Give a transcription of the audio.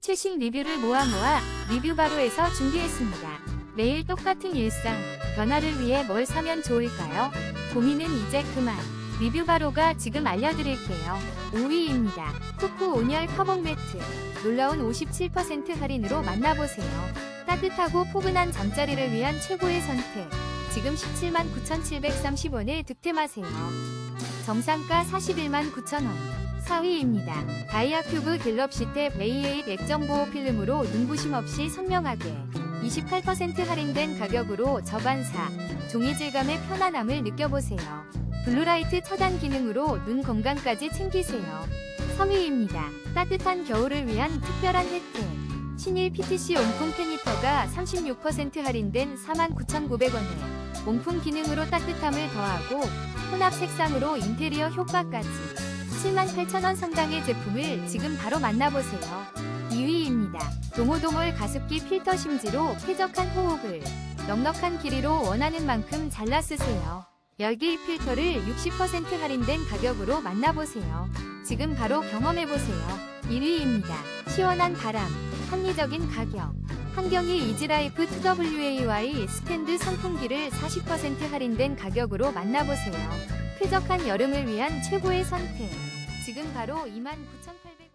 최신 리뷰를 모아 모아 리뷰 바로에서 준비했습니다. 매일 똑같은 일상, 변화를 위해 뭘 사면 좋을까요? 고민은 이제 그만. 리뷰 바로가 지금 알려드릴게요. 5위입니다. 쿠쿠 온열 커버 매트. 놀라운 57% 할인으로 만나보세요. 따뜻하고 포근한 잠자리를 위한 최고의 선택. 지금 17만 9,730원에 득템하세요. 정상가 41만 9천원. 4위입니다. 다이아 큐브 갤럭시 탭 A8 액정 보호 필름으로 눈부심 없이 선명하게 28% 할인된 가격으로 저반사, 종이 질감의 편안함을 느껴보세요. 블루라이트 차단 기능으로 눈 건강까지 챙기세요. 3위입니다. 따뜻한 겨울을 위한 특별한 혜택. 신일 PTC 온풍 페니터가 36% 할인된 49,900원에 온풍 기능으로 따뜻함을 더하고 혼합 색상으로 인테리어 효과까지 78,000원 상당의 제품을 지금 바로 만나보세요. 2위입니다. 동호동올 가습기 필터 심지로 쾌적한 호흡을 넉넉한 길이로 원하는 만큼 잘라 쓰세요. 열기 필터를 60% 할인된 가격으로 만나보세요. 지금 바로 경험해보세요. 1위입니다. 시원한 바람, 합리적인 가격. 환경이 이지라이프 2WAY 스탠드 선풍기를 40% 할인된 가격으로 만나보세요. 쾌적한 여름을 위한 최고의 선택. 지금 바로 29,800